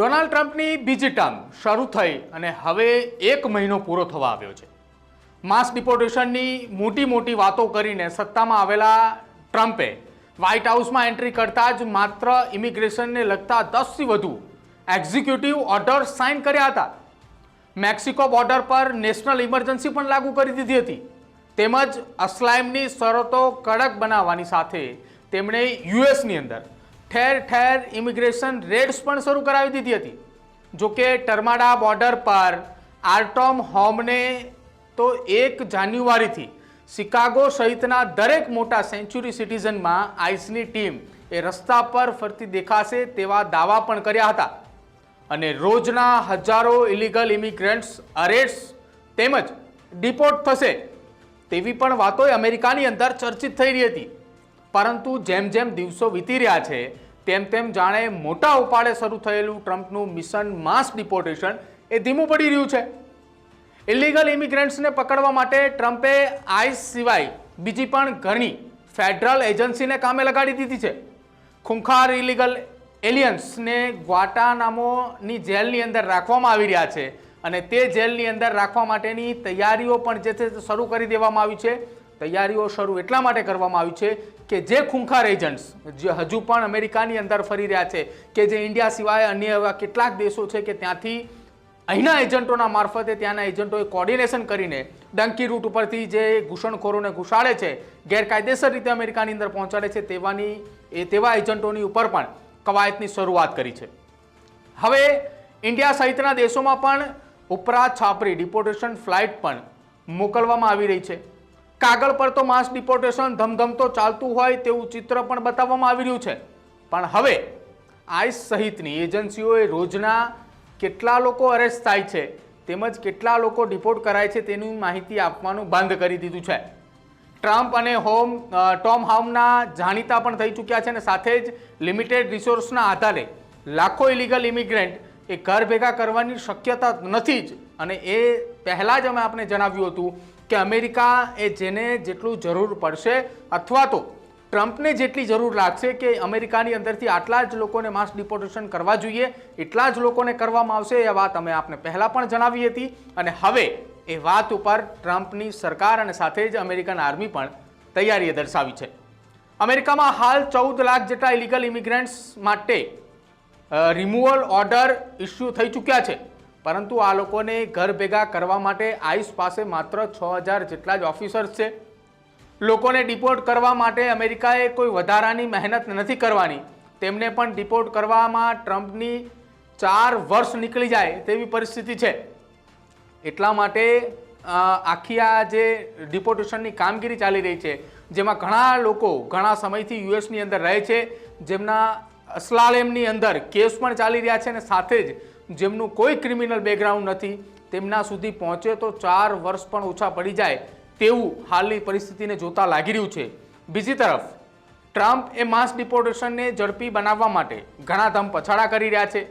Donald ટ્રમ્પની બીજી term શરૂ થઈ અને હવે એક મહિનો પૂરો થવા આવ્યો છે. માસ ડિપોર્ટેશનની મોટી મોટી વાતો કરીને સત્તામાં આવેલા ટ્રમ્પે વ્હાઇટ હાઉસમાં એન્ટ્રી કરતાં જ માત્ર ઇમિગ્રેશનને લગતા દસથી વધુ એક્ઝિક્યુટિવ ઓર્ડર સાઇન કર્યા હતા. મેક્સિકો બોર્ડર પર નેશનલ ઇમરજન્સી પણ લાગુ કરી દીધી હતી. તેમજ અસ્લાઇમની શરતો કડક બનાવવાની સાથે તેમણે યુએસની અંદર ઠેર ઠેર ઇમિગ્રેશન રેડ્સ પણ શરૂ કરાવી દીધી હતી. જોકે ટરમાડા બોર્ડર પર આર્ટોમ હોમને તો એક જાન્યુઆરીથી શિકાગો સહિતના દરેક મોટા સેન્ચુરી સિટીઝનમાં આઈસની ટીમ એ રસ્તા પર ફરતી દેખાશે તેવા દાવા પણ કર્યા હતા. અને રોજના હજારો ઇલીગલ ઇમિગ્રન્ટ્સ અરેસ્ટ તેમજ ડિપોર્ટ થશે તેવી પણ વાતોય અમેરિકાની અંદર ચર્ચિત થઈ રહી હતી. પરંતુ જેમ જેમ દિવસો વીતી રહ્યા છે તેમ તેમ જાણે મોટા ઉપાડે શરૂ થયેલું ટ્રમ્પનું મિશન માસ ડિપોર્ટેશન એ ધીમું પડી રહ્યું છે. ઇલીગલ ઇમિગ્રન્ટ્સને પકડવા માટે ટ્રમ્પે આઈસ સિવાય બીજી પણ ઘણી ફેડરલ એજન્સીને કામે લગાડી દીધી છે. ખૂંખાર ઇલીગલ એલિયન્સને ગ્વાટાનામોની જેલની અંદર રાખવામાં આવી રહ્યા છે અને તે જેલની અંદર રાખવા માટેની તૈયારીઓ પણ જે છે શરૂ કરી દેવામાં આવી છે. તૈયારીઓ શરૂ એટલા માટે કરવામાં આવી છે કે જે ખૂંખાર એજન્ટ્સ, જે હજુ પણ અમેરિકાની અંદર ફરી રહ્યા છે, કે જે ઇન્ડિયા સિવાય અન્ય એવા કેટલાક દેશો છે કે ત્યાંથી અહીંના એજન્ટોના મારફતે ત્યાંના એજન્ટોએ કોર્ડિનેશન કરીને ડંકી રૂટ ઉપરથી જે ઘૂસણખોરોને ઘુસાડે છે, ગેરકાયદેસર રીતે અમેરિકાની અંદર પહોંચાડે છે તેવાની, એ તેવા એજન્ટોની ઉપર પણ કવાયતની શરૂઆત કરી છે. હવે ઇન્ડિયા સહિતના દેશોમાં પણ ઉપરા છાપરી ડિપોર્ટેશન ફ્લાઇટ પણ મોકલવામાં આવી રહી છે. કાગળ પર તો માસ ડિપોર્ટેશન ધમધમતો ચાલતું હોય તેવું ચિત્ર પણ બતાવવામાં આવી રહ્યું છે. પણ હવે આઈસ સહિતની એજન્સીઓએ રોજના કેટલા લોકો અરેસ્ટ થાય છે, તેમજ કેટલા લોકો ડિપોર્ટ કરાય છે તેની માહિતી આપવાનું બંધ કરી દીધું છે. ટ્રમ્પ અને હોમ ટોમ હાઉમના જાણીતા પણ થઈ ચૂક્યા છે અને સાથે જ લિમિટેડ રિસોર્સના આધારે લાખો ઇલીગલ ઇમિગ્રન્ટ એ ઘર ભેગા કરવાની શક્યતા નથી જ. અને એ પહેલાં જ અમે આપને જણાવ્યું હતું કે અમેરિકા એ જેને જેટલું જરૂર પડશે અથવા તો ટ્રમ્પને જેટલી જરૂર લાગશે કે અમેરિકાની અંદરથી આટલા જ લોકોને માસ ડિપોર્ટેશન કરવા જોઈએ, એટલા જ લોકોને કરવામાં આવશે, એ વાત અમે આપને પહેલાં પણ જણાવી હતી. અને હવે એ વાત ઉપર ટ્રમ્પની સરકાર અને સાથે જ અમેરિકન આર્મી પણ તૈયારીએ દર્શાવી છે. અમેરિકામાં હાલ ચૌદ લાખ જેટલા ઇલીગલ ઇમિગ્રન્ટ્સ માટે રિમૂવલ ઓર્ડર ઇસ્યુ થઈ ચૂક્યા છે. પરંતુ આ લોકોને ઘર ભેગા કરવા માટે આઈસ પાસે માત્ર છ હજાર જેટલા જ ઓફિસર્સ છે. લોકોને ડિપોર્ટ કરવા માટે અમેરિકાએ કોઈ વધારાની મહેનત નથી કરવાની. તેમને પણ ડિપોર્ટ કરવામાં ટ્રમ્પની ચાર વર્ષ નીકળી જાય તેવી પરિસ્થિતિ છે. એટલા માટે આખી આ જે ડિપોર્ટેશનની કામગીરી ચાલી રહી છે, જેમાં ઘણા લોકો ઘણા સમયથી યુએસની અંદર રહે છે, જેમના અસલાલેમની અંદર કેસ પણ ચાલી રહ્યા છે અને સાથે જ જેમનું કોઈ ક્રિમિનલ બેકગ્રાઉન્ડ નથી, તેમના સુધી પહોંચે તો ચાર વર્ષ પણ ઓછા પડી જાય તેવું હાલની પરિસ્થિતિને જોતા લાગી રહ્યું છે. બીજી તરફ, ટ્રમ્પ એ માસ ડિપોર્ટેશનને ઝડપી બનાવવા માટે ઘણા ધમ પછાડા કરી રહ્યા છે.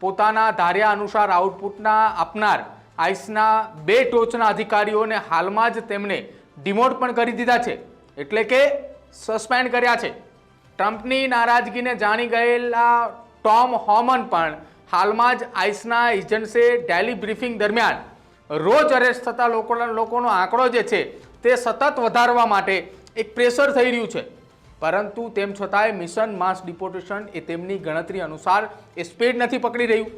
પોતાના ધાર્યા અનુસાર આઉટપુટના આપનાર આઈસના બે ટોચના અધિકારીઓને હાલમાં જ તેમણે ડિમોટ પણ કરી દીધા છે. એટલે કે સસ્પેન્ડ કર્યા છે. ટ્રમ્પની નારાજગીને જાણી ગયેલા ટોમ હોમન પણ હાલમાં જ આઈસના એજન્ટ્સે ડેલી બ્રીફિંગ દરમિયાન રોજ અરેસ્ટ થતા લોકોના લોકોનો આંકડો જે છે તે સતત વધારવા માટે એક પ્રેશર થઈ રહ્યું છે. પરંતુ તેમ છતાંય મિશન માસ ડિપોર્ટેશન એ તેમની ગણતરી અનુસાર એ સ્પીડ નથી પકડી રહ્યું.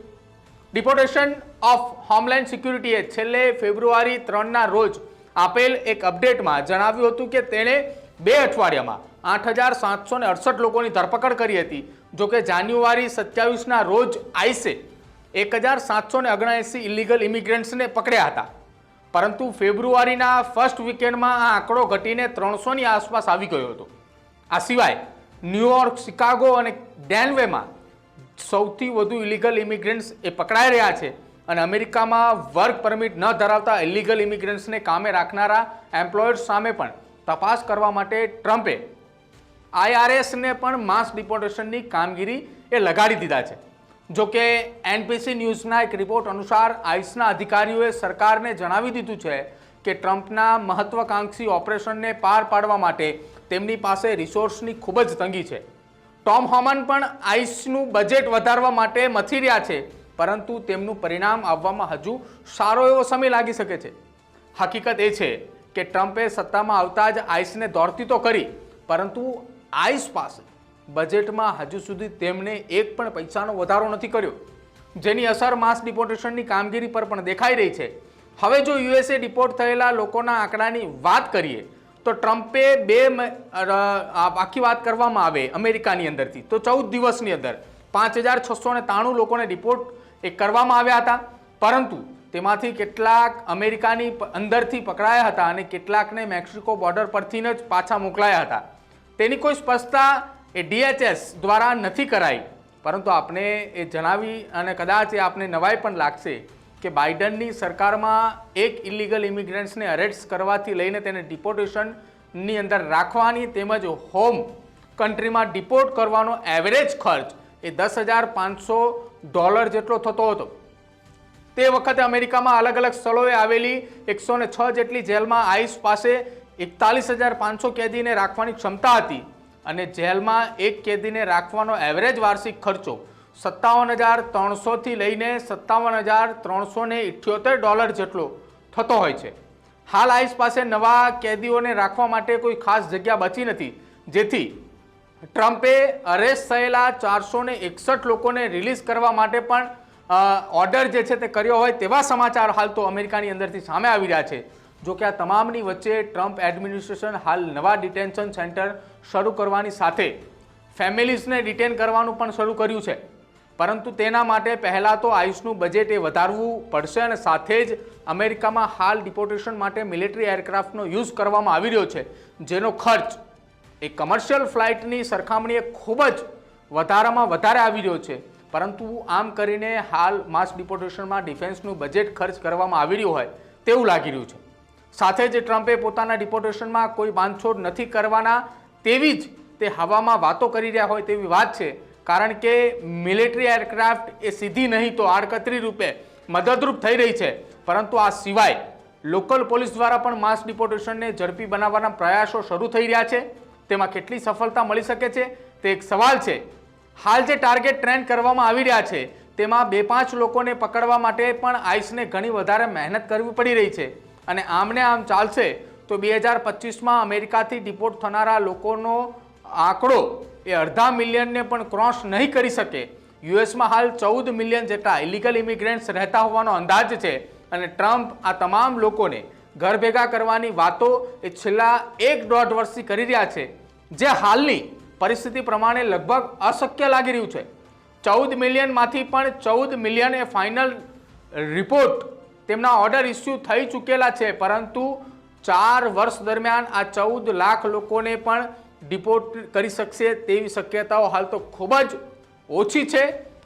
ડિપોર્ટેશન ઓફ હોમલેન્ડ સિક્યુરિટીએ છેલ્લે ફેબ્રુઆરી ત્રણના રોજ આપેલ એક અપડેટમાં જણાવ્યું હતું કે તેણે બે અઠવાડિયામાં આઠ હજાર સાતસો અડસઠ લોકોની ધરપકડ કરી હતી. જોકે જાન્યુઆરી સત્યાવીસના રોજ આઈસે એક હજાર સાતસો ને ઓગણએંસી ઇલીગલ ઇમિગ્રન્ટ્સને પકડ્યા હતા. પરંતુ ફેબ્રુઆરીના ફર્સ્ટ વીકેન્ડમાં આ આંકડો ઘટીને ત્રણસોની આસપાસ આવી ગયો હતો. આ સિવાય ન્યુયોર્ક શિકાગો અને ડેનવેમાં સૌથી વધુ ઇલીગલ ઇમિગ્રન્ટ્સ એ પકડાઈ રહ્યા છે અને અમેરિકામાં વર્ક પરમિટ ન ધરાવતા ઇલીગલ ઇમિગ્રન્ટ્સને કામે રાખનારા એમ્પ્લોયર્સ સામે પણ તપાસ કરવા માટે ટ્રમ્પે આઈઆરએસને પણ માસ ડિપોર્ટેશનની કામગીરી એ લગાડી દીધા છે. જો કે એનપીસી ન્યૂઝના એક રિપોર્ટ અનુસાર આઈસના અધિકારીઓએ સરકારને જણાવી દીધું છે કે ટ્રમ્પના મહત્વાકાંક્ષી ઓપરેશનને પાર પાડવા માટે તેમની પાસે રિસોર્સની ખૂબ જ તંગી છે. ટોમ હોમન પણ આઈસનું બજેટ વધારવા માટે મથી રહ્યા છે, પરંતુ તેમનું પરિણામ આવવામાં હજુ સારો એવો સમય લાગી શકે છે. હકીકત એ છે કે ટ્રમ્પે સત્તામાં આવતા જ આઈસને દોડતી તો કરી, પરંતુ આઈસ પાસે બજેટમાં હજુ સુધી તેમણે એક પણ પૈસાનો વધારો નથી કર્યો. જેની અસર માસ ડિપોર્ટેશનની કામગીરી પર પણ દેખાઈ રહી છે. હવે જો યુએસએ ડિપોર્ટ થયેલા લોકોના આંકડાની વાત કરીએ, તો ટ્રમ્પે બે આખી વાત કરવામાં આવે અમેરિકાની અંદરથી. તો ચૌદ દિવસની અંદર પાંચ હજાર છસો ને ત્રાણું લોકોને રિપોર્ટ એ કરવામાં આવ્યા હતા. પરંતુ તેમાંથી કેટલાક અમેરિકાની અંદરથી પકડાયા હતા અને કેટલાકને મેક્સિકો બોર્ડર પરથી જ પાછા મોકલાયા હતા. તેની કોઈ સ્પષ્ટતા એ ડીએચએસ દ્વારા નથી કરાઈ. પરંતુ આપણે એ જણાવી અને કદાચ એ આપને નવાઈ પણ લાગશે કે બાઇડનની સરકારમાં એક ઇલીગલ ઇમિગ્રન્ટ્સને અરેસ્ટ કરવાથી લઈને તેને ડિપોર્ટેશનની અંદર રાખવાની તેમજ હોમ કન્ટ્રીમાં ડિપોર્ટ કરવાનો એવરેજ ખર્ચ એ દસ હજાર પાંચસો ડોલર જેટલો થતો હતો. તે વખતે અમેરિકામાં અલગ અલગ સ્થળોએ આવેલી એકસો છ જેટલી જેલમાં આઈસ પાસે એકતાલીસ હજાર પાંચસો કેદીને રાખવાની ક્ષમતા હતી અને જેલમાં એક કેદીને રાખવાનો એવરેજ વાર્ષિક ખર્ચો સત્તાવન હજાર ત્રણસોથી લઈને સત્તાવન હજાર ત્રણસો ને ઇઠ્યોતેર ડોલર જેટલો થતો હોય છે. હાલ આઈસ પાસે નવા કેદીઓને રાખવા માટે કોઈ ખાસ જગ્યા બચી નથી. જેથી ટ્રમ્પે અરેસ્ટ થયેલા ચારસો એકસઠ લોકોને રિલીઝ કરવા માટે પણ ઓર્ડર જે છે તે કર્યો હોય તેવા સમાચાર હાલ તો અમેરિકાની અંદરથી સામે આવી રહ્યા છે. જો કે આ તમામની વચ્ચે ટ્રમ્પ એડમિનિસ્ટ્રેશન હાલ નવા ડિટેન્શન સેન્ટર શરૂ કરવાની સાથે ફેમિલીઝને ડિટેન કરવાનું પણ શરૂ કર્યું છે. પરંતુ તેના માટે પહેલાં તો આયુષનું બજેટ એ વધારવું પડશે અને સાથે જ અમેરિકામાં હાલ ડિપોર્ટેશન માટે મિલિટરી એરક્રાફ્ટનો યુઝ કરવામાં આવી રહ્યો છે, જેનો ખર્ચ એ કમર્શિયલ ફ્લાઇટની સરખામણીએ ખૂબ જ વધારામાં વધારે આવી રહ્યો છે. પરંતુ આમ કરીને હાલ માસ ડિપોર્ટેશનમાં ડિફેન્સનું બજેટ ખર્ચ કરવામાં આવી રહ્યું હોય તેવું લાગી રહ્યું છે. સાથે જ ટ્રમ્પે પોતાના ડિપોર્ટેશનમાં કોઈ બાંધછોડ નથી કરવાના તેવી જ તે હવામાં વાતો કરી રહ્યા હોય તેવી વાત છે. કારણ કે મિલિટરી એરક્રાફ્ટ એ સીધી નહીં તો આડકતરી રૂપે મદદરૂપ થઈ રહી છે. પરંતુ આ સિવાય લોકલ પોલીસ દ્વારા પણ માસ ડિપોર્ટેશનને ઝડપી બનાવવાના પ્રયાસો શરૂ થઈ રહ્યા છે. તેમાં કેટલી સફળતા મળી શકે છે? તે એક સવાલ છે. હાલ જે ટાર્ગેટ ટ્રેન કરવામાં આવી રહ્યા છે, તેમાં બે પાંચ લોકોને પકડવા માટે પણ આઈસને ઘણી વધારે મહેનત કરવી પડી રહી છે. અને આમને આમ ચાલશે તો બે હજાર પચીસમાં અમેરિકાથી ડિપોર્ટ થનારા લોકોનો આંકડો એ અડધા મિલિયનને પણ ક્રોસ નહીં કરી શકે. યુએસમાં હાલ ચૌદ મિલિયન જેટલા ઇલીગલ ઇમિગ્રન્ટ્સ રહેતા હોવાનો અંદાજ છે અને ટ્રમ્પ આ તમામ લોકોને ઘર ભેગા કરવાની વાતો એ છેલ્લા એક દોઢ વર્ષથી કરી રહ્યા છે. જે હાલની પરિસ્થિતિ પ્રમાણે લગભગ અશક્ય લાગી રહ્યું છે. ચૌદ મિલિયનમાંથી પણ ચૌદ મિલિયન એ ફાઇનલ રિપોર્ટ તેમના ઓર્ડર ઇસ્યુ થઈ ચૂકેલા છે, પરંતુ ચાર વર્ષ દરમિયાન આ ચૌદ લાખ લોકોને પણ ડિપોર્ટ કરી શકશે તેવી શક્યતાઓ હાલ તો ખૂબ જ ઓછી છે.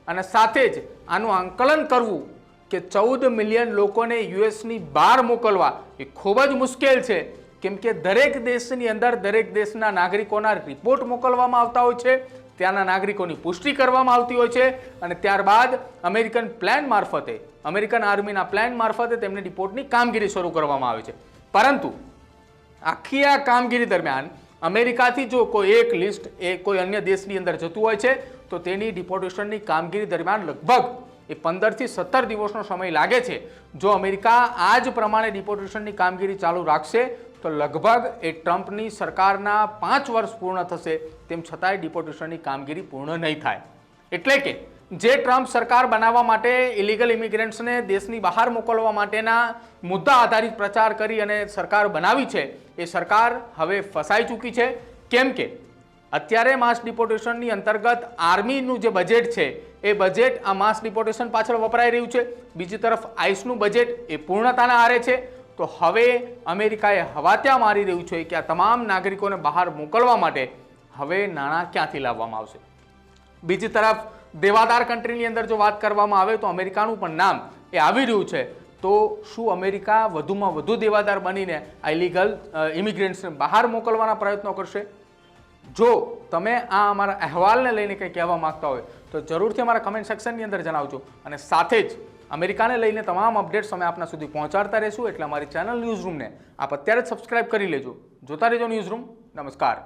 અને સાથે જ આનું આંકલન કરવું કે ચૌદ મિલિયન લોકોને યુએસની બહાર મોકલવા એ ખૂબ જ મુશ્કેલ છે. કેમ કે દરેક દેશની અંદર દરેક દેશના નાગરિકોના રિપોર્ટ મોકલવામાં આવતા હોય છે. ત્યાંના નાગરિકોની પુષ્ટિ કરવામાં આવતી હોય છે અને ત્યારબાદ અમેરિકન પ્લાન મારફતે, અમેરિકન આર્મીના પ્લાન મારફતે તેમની ડિપોર્ટની કામગીરી શરૂ કરવામાં આવે છે. પરંતુ, આખી આ કામગીરી દરમિયાન અમેરિકાથી જો કોઈ એક લિસ્ટ એ કોઈ અન્ય દેશની અંદર જતું હોય છે, તો તેની ડિપોર્ટેશનની કામગીરી દરમિયાન લગભગ એ પંદરથી સત્તર દિવસનો સમય લાગે છે. જો અમેરિકા આ જ પ્રમાણે ડિપોર્ટેશનની કામગીરી ચાલુ રાખશે તો લગભગ એ ટ્રમ્પની સરકારના પાંચ વર્ષ પૂર્ણ થશે, તેમ છતાંય ડિપોર્ટેશનની કામગીરી પૂર્ણ નહીં થાય. એટલે કે, જે ટ્રમ્પ સરકાર બનાવવા માટે ઇલીગલ ઇમિગ્રન્ટ્સને દેશની બહાર મોકલવા માટેના મુદ્દા આધારિત પ્રચાર કરી અને સરકાર બનાવી છે, એ સરકાર હવે ફસાઈ ચૂકી છે. કેમ કે, અત્યારે માસ ડિપોર્ટેશનની અંતર્ગત આર્મીનું જે બજેટ છે, એ બજેટ આ માસ ડિપોર્ટેશન પાછળ વપરાઈ રહ્યું છે. બીજી તરફ આઈસનું બજેટ એ પૂર્ણતાના આરે છે. તો હવે અમેરિકાએ હવાત્યા મારી રહ્યું છે કે આ તમામ નાગરિકોને બહાર મોકલવા માટે હવે નાણાં ક્યાંથી લાવવામાં આવશે? બીજી તરફ, દેવાદાર કન્ટ્રીની અંદર જો વાત કરવામાં આવે તો અમેરિકાનું પણ નામ એ આવી રહ્યું છે. તો શું અમેરિકા વધુમાં વધુ દેવાદાર બનીને આ ઇલીગલ ઇમિગ્રન્ટ્સને બહાર મોકલવાના પ્રયત્નો કરશે? જો તમે આ અમારા અહેવાલને લઈને કંઈ કહેવા માંગતા હોય તો જરૂરથી અમારા કમેન્ટ સેક્શનની અંદર જણાવજો. અને સાથે જ અમેરિકાને લઈને તમામ અપડેટ્સ અમે આપના સુધી પહોંચાડતા રહીશું. એટલે અમારી ચેનલ ન્યૂઝ રૂમને આપ અત્યારે જ સબસ્ક્રાઇબ કરી લેજો. જોતા રહેજો ન્યૂઝ રૂમ. નમસ્કાર.